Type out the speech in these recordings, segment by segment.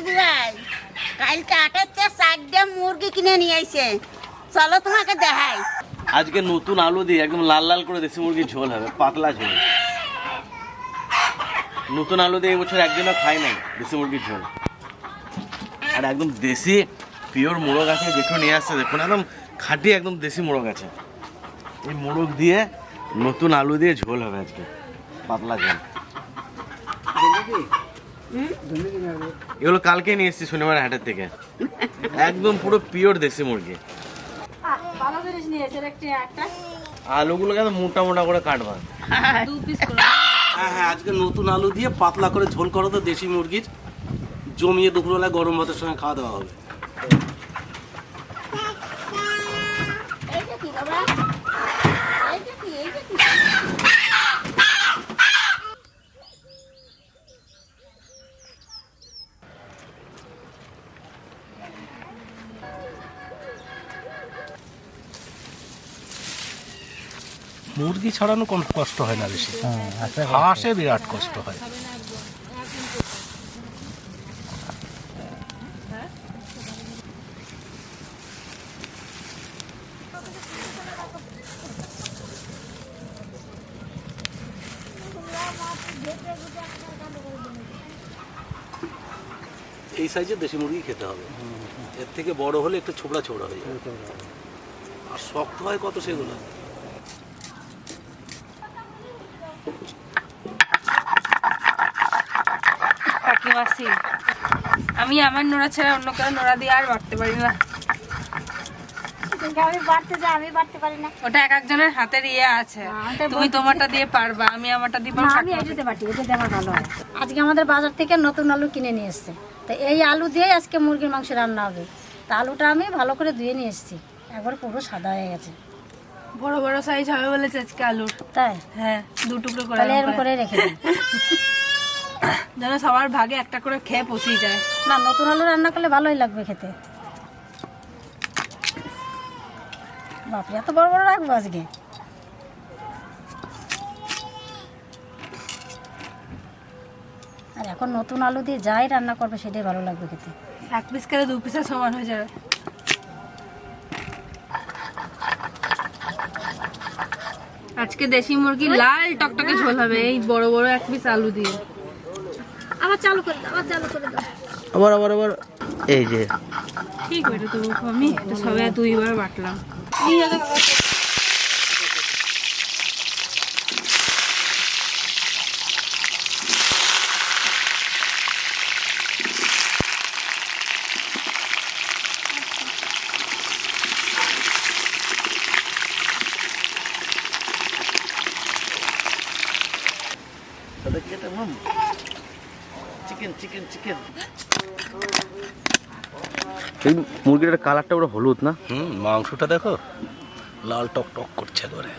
দিদি ভাই কালকে আটাতে চারটে মুরগি কিনে নিয়ে আইছে। চলো তোমাকে দেখাই। আজকে নতুন আলু দিয়ে একদম লাল লাল করে দেশি মুরগির ঝোল হবে পাতলা ঝোল। নতুন আলু দিয়ে এবছর একদিনও খাই নাই দেশি মুরগির ঝোল। আর একদম দেশি পিওর মোরগ আছে যেখানে নিয়ে আসছে দেখুন একদম খাঁটি একদম দেশি মোরগ আছে। এই মোরগ দিয়ে নতুন আলু দিয়ে ঝোল হবে আজকে পাতলা ঝোল। এগুলো কালকে নিয়ে এসেছি শনিবার হাটের থেকে। একদম পুরো পিওর দেশি মুরগি। আলুগুলো কেন মোটা মোটা করে কাটবা? দু পিস করে হ্যাঁ হ্যাঁ আজকে নতুন আলু দিয়ে পাতলা করে ঝোল করো তো দেশি মুরগির। জমিয়ে দুপুরবেলা গরম ভাতের সঙ্গে খাওয়া দাওয়া হবে এইটা কি বাবা এইটা কি এইটা কি মুরগি ছড়ানো কোনো কষ্ট হয় না বেশি। হাঁসে বিরাট কষ্ট হয়। এই সাইজে দেশি মুরগি খেতে হবে। এর থেকে বড় হলে একটু ছোবড়া ছোবড়া হয়ে যাবে। আর শক্ত হয় কত সেগুলো? আমি আমার নোড়া ছাড়া অন্য কারও নোড়া দিয়ে আর বাড়তে পারি না। আমি বাড়তে যাই আমি বাড়তে পারি না। ওটা এক একজনের হাতের ইয়ে আছে। তুমি তোমারটা দিয়ে পারবা আমি আমারটা দিয়ে পারব আমি এটাতে বাটি এটাতে আমার ভালো হয় আজকে আমাদের বাজার থেকে নতুন আলু কিনে নিয়ে এসছে। তো এই আলু দিয়েই আজকে মুরগির মাংস রান্না হবে। তা আলুটা আমি ভালো করে ধুয়ে নিয়ে এসেছি। একবার পুরো সাদা হয়ে গেছে। বড় বড় সাইজ হবে বলেছে আজকে আলুর। তাই? হ্যাঁ দু টুকরো করে এরকম। করে। রেখে দিই যেন সবার ভাগে একটা করে খেয়ে পচেই যায়। না নতুন আলু রান্না করলে ভালোই লাগবে খেতে। বাপরে এত বড় বড় রাখব আজকে? আর এখন নতুন আলু দিয়ে যাই রান্না করবে সেটাই ভালো লাগবে খেতে। এক পিস করে দু পিসের সমান হয়ে যাবে। আজকে দেশি মুরগি লাল টকটকে ঝোল হবে এই বড় বড় এক পিস আলু দিয়ে। আবার চালু করে দাও আবার চালু করে দাও। আবার আবার আবার। এই যে। ঠিক ওইটা তো আমি এটা সবে দুইবার বাটলাম। চিকেন চিকেন চিকেন এই মুরগিটার কালারটা ওরা হলুদ না? হুম মাংসটা দেখো লাল টক টক করছে করে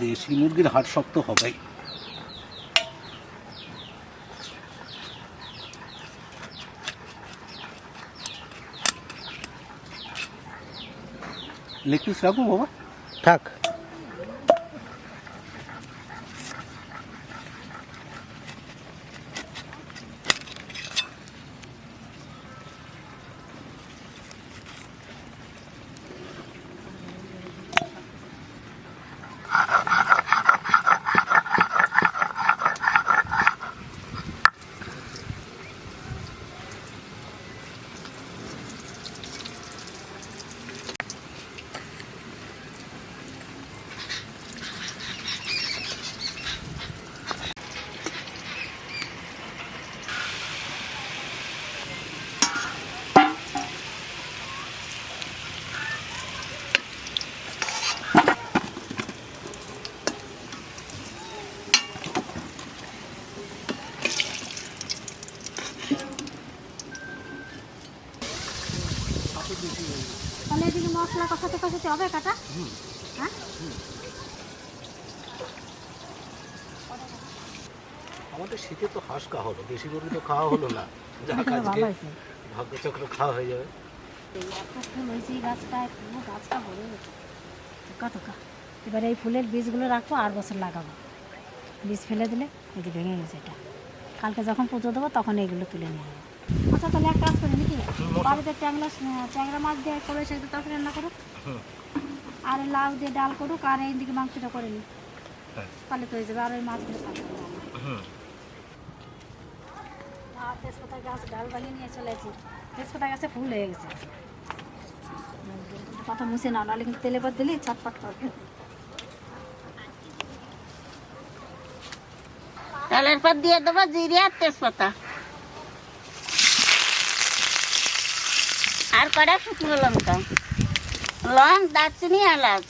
দেশি মুরগির হাট শক্ত হবেই লেগ পিস রাখব বাবা? থাক। কষাতে হবে কাটা? হ্যাঁ? আমাদের শীতে তো হাঁস খাওয়া হলো দেশি মুরগি তো খাওয়া হলো না। আজকে ভালো হয়েছে খাওয়া হয়ে যাবে। এবারে এই ফুলের বীজগুলো রাখব আর বছর লাগাবো। বীজ ফেলে দিলে এই যে ভেঙে গেছে এটা। কালকে যখন পুজো দেবো তখন এইগুলো তুলে নিয়ে যাব। আচ্ছা তাহলে এক কাজ করি নাকি? বাড়িতে ট্যাংরা ট্যাংরা মাছ দিয়ে করে সেটা তরকারি রান্না করুক আর লাউ দিয়ে ডাল করুক আর এইদিকে মাংসটা করে নিই। হ্যাঁ। তাহলে তো হয়ে যাবে আর ওই মাছগুলো তেজপাতা গাছ ডাল বানিয়ে নিয়ে চলে আসি। তেজপাতা গাছে ফুল হয়ে গেছে। কথা মুছে নাও নাহলে কিন্তু তেলে পর দিলে ছটপট করবে। তেলের পর দিয়ে দেবো জিরে আর তেজপাতা। কটা শুকনো লঙ্কা। লং দারচিনি এলাচ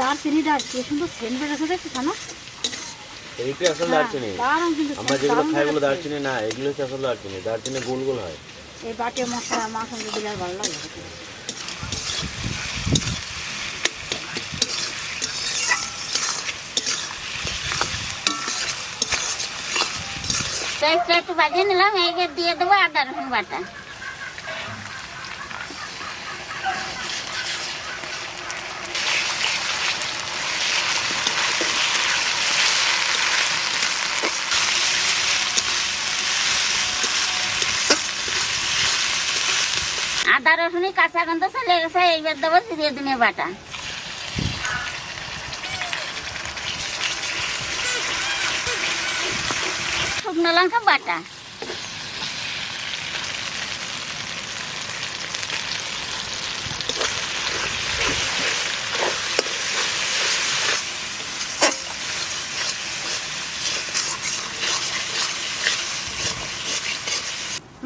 দারচিনিটা কি সুন্দর সেন্ট বেরোছে দেখছি না এইটা আসলে দারচিনি। আমরা যেগুলো খাই ওগুলো দারচিনি না এগুলো হচ্ছে আসলে দারচিনি দারচিনি গোল গোল হয়। এই বাটে মশলা সঙ্গে দিলে ভালো লাগে। একটু বাজিয়ে নিলাম এইকে দিয়ে দেবো আদা রসুন বাটা। আদা রসুনই কাঁচা গন্ধ চলে গেছে, এইবার দেবো জিরে দিনে বাটা। শুকনো লঙ্কা বাটা।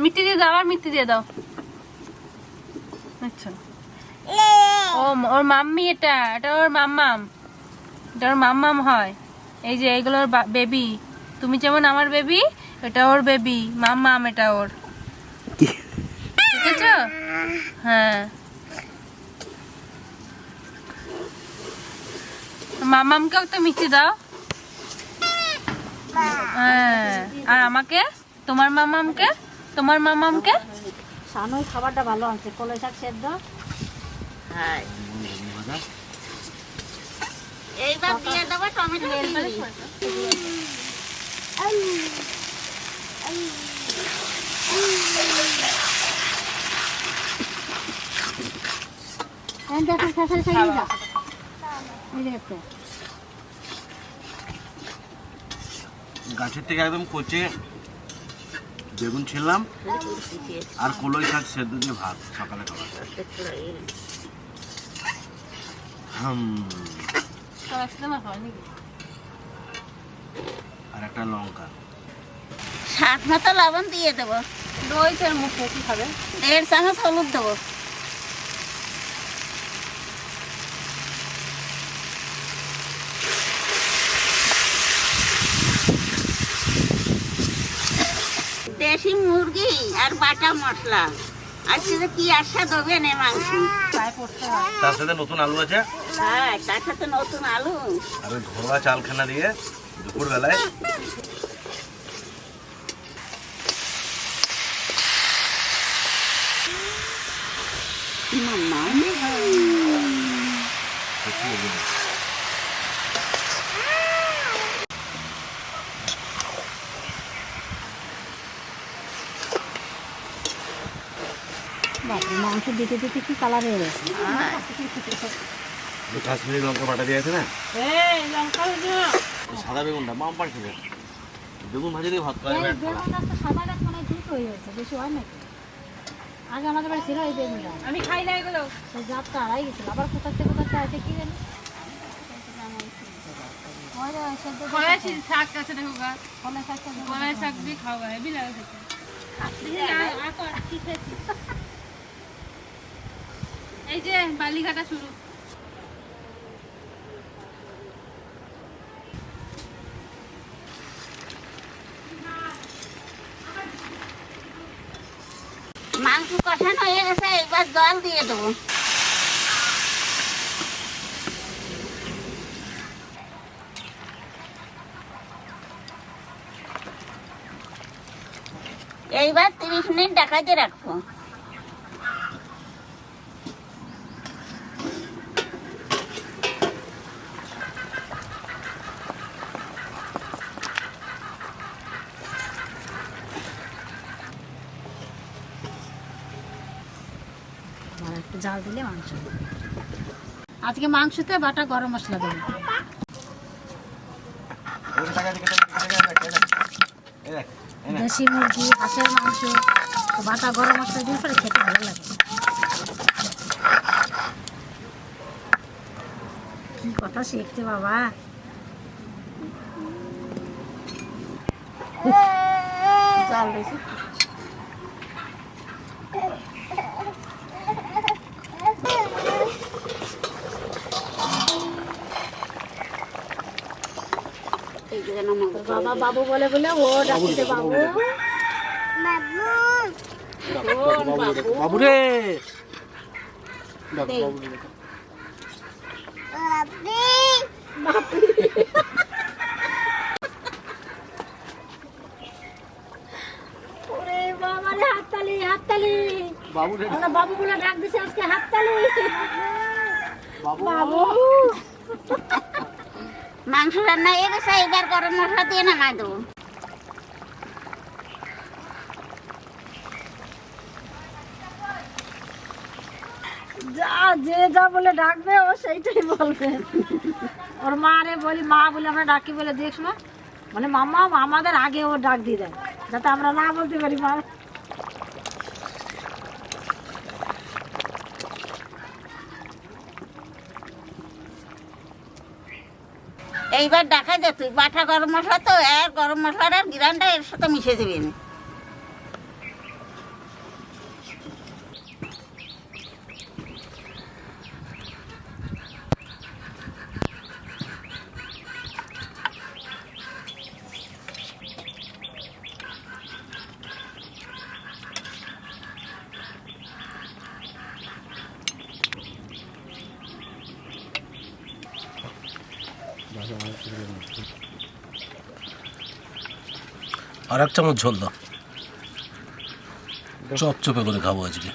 মিষ্টি দিয়ে দাও, আর মিষ্টি দিয়ে দাও। আচ্ছা। ও ওর মাম্মি এটা এটা ওর মাম্মাম। এটা ওর মাম্মাম হয়। এই যে এগুলো ওর বেবি। তুমি যেমন আমার বেবি এটা ওর বেবি। মাম্মাম এটা ওর। দেখেছ হ্যাঁ। মামামকেও তো মিষ্টি দাও। হ্যাঁ। আর আমাকে? তোমার মামামকে তোমার মামামকে সানুই খাবারটা ভালো আছে। কলাই শাক সেদ্ধ। হ্যাঁ। এইবার দিয়ে দেবো টমেটো দেখো খেসারি শাক দাও এই যে গাছের থেকে একদম কচে বেগুন ছিলাম আর কলই শাক সেদ্ধ দিয়ে ভাত সকালে খাবার। আর একটা লঙ্কা। সাত মতো লবণ দিয়ে দেবো। দই চার মুখ কি খাবে। দেড় চামচ হলুদ দেবো। মুরগি আর বাটা মশলা। আজকে যে কি আশা দেবেন এ মাংস? হয় তার সাথে নতুন আলু আছে? হ্যাঁ তার সাথে নতুন আলু। আর ওই ঘরোয়া চালখানা দিয়ে দুপুরবেলায় মাম্মা সত্যি বলুন। বাপরে মাংস দিতে দিতে কি কালার হয়ে গেছে। কাশ্মীরি লঙ্কা বাটা দিয়ে আছে না? সাদা বেগুনটা মাম্পার ছিল বেগুন ভাজি দিয়ে ভাত খাওয়া যাবে সাদা গাছ মানে দ্রুত হয়ে গেছে বেশি হয় নাকি? আগে আমাদের বাড়ি ছিল এই বেগুনটা আমি। খাই না এগুলো। সেই জাতটা হারাই গেছিল আবার কোথার থেকে কোথাতে আছে কি জানি। শাক আছে দেখো গা। শাকটা কলাই শাক দিয়ে খাওয়া হেভি লাগে খেতে। এই যে বালিঘাটা শুরু। মাংস কষানো হয়ে গেছে, এবার জল দিয়ে দেবো। এইবার তিরিশ মিনিট ডাকাতে রাখব। আর দিলে মাংস। আজকে মাংসতে বাটা গরম মশলা দেবো। দেশি মুরগি হাঁসের মাংস বাটা গরম মশলা দিয়ে পরে খেতে ভালো লাগে। কি কথা শিখছে বাবা? জল দিয়েছি। যেন বাবা বাবু বলে বলে ও ডাকছে বাবু বাবু। বাবু রে। দেই। ওরে বাবা হাততালি হাততালি। বাবু বাবু বলে ডাক দিছে আজকে হাততালি। বাবু। মাংস রান্না হয়ে গেছে এবার গরম মশলা দিয়ে নামাই দেবো। যা, যে যা বলে ডাকবে, ও সেইটাই বলবে। ওর মা রে বলি, মা বলে আমরা ডাকি বলে, দেখ না মানে মামা আমাদের আগে ও ডাক দিয়ে দেয়, যাতে আমরা না বলতে পারি, মা। এইবার দেখা যায় তুই বাটা গরম মশলা তো, আর গরম মশলার গিরানটা এর সাথে মিশে দিবেন আর এক চামচ ঝোল দাও। চপ চপে করে খাব আজকে।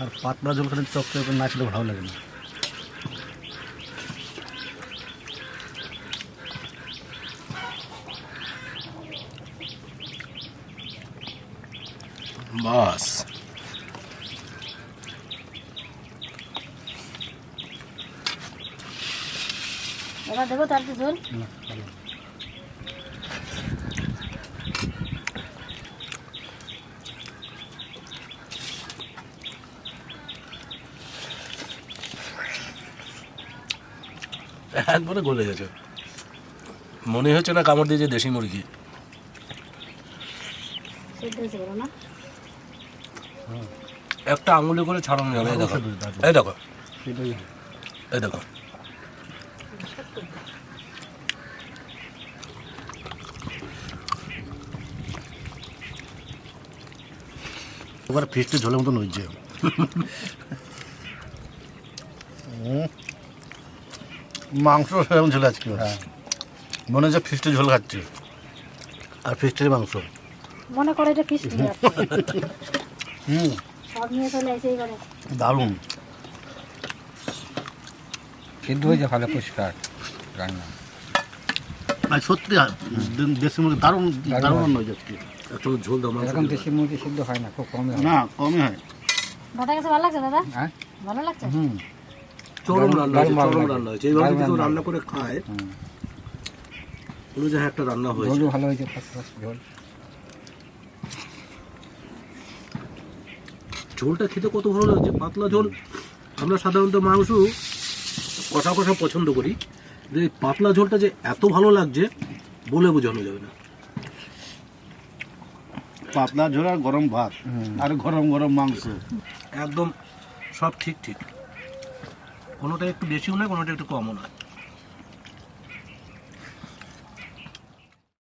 আর পাতলা জল খেলে চপ চপ না খেলে ভালো লাগে না। বাস। এবার দেবো তার ঝোল একবারে গলে গেছে। মনে হচ্ছে না কামড় দিয়েছে দেশি মুরগি। একটা আঙুলে করে ছাড়ানো যাবে এই দেখো। এই দেখো। এই দেখো। এবার ফিস্টে ঝোলের মতন হয়েছে। মাংস সেরকম ঝোল আজকে। মনে হচ্ছে ফিস্টে ঝোল খাচ্ছে। আর ফিস্টের মাংস। মনে করে এটা ফিস হুম। দারুণ। সিদ্ধ হয়েছে ভালো পরিষ্কার রান্না। আর সত্যি আর দে- দেশি মুরগি দারুণ দারুণ রান্না হয়ে। যাচ্ছে একটু ঝোল এরকম দেশি মুরগি সিদ্ধ হয় না খুব কমই হয়। না কমই হয়। দাদা কাছে ভালো লাগছে দাদা? হ্যাঁ? ভালো লাগছে? হুম। চরম রান্না হয়েছে চরম রান্না হয়েছে। এইভাবে যদি কেউ রান্না করে খায় যে একটা রান্না হয়েছে। ঝোলও ভালো হয়েছে ঝোল। ঝোলটা খেতে কত ভালো লাগছে। পাতলা ঝোল আমরা সাধারণত মাংস কষা কষা পছন্দ করি। যে পাতলা ঝোলটা যে এত ভালো লাগছে বলে বোঝানো যাবে না। পাতলা ঝোল আর গরম ভাত আর গরম গরম মাংস। একদম সব ঠিক ঠিক। কোনোটা একটু বেশিও নয় কোনোটা একটু কমও নয়।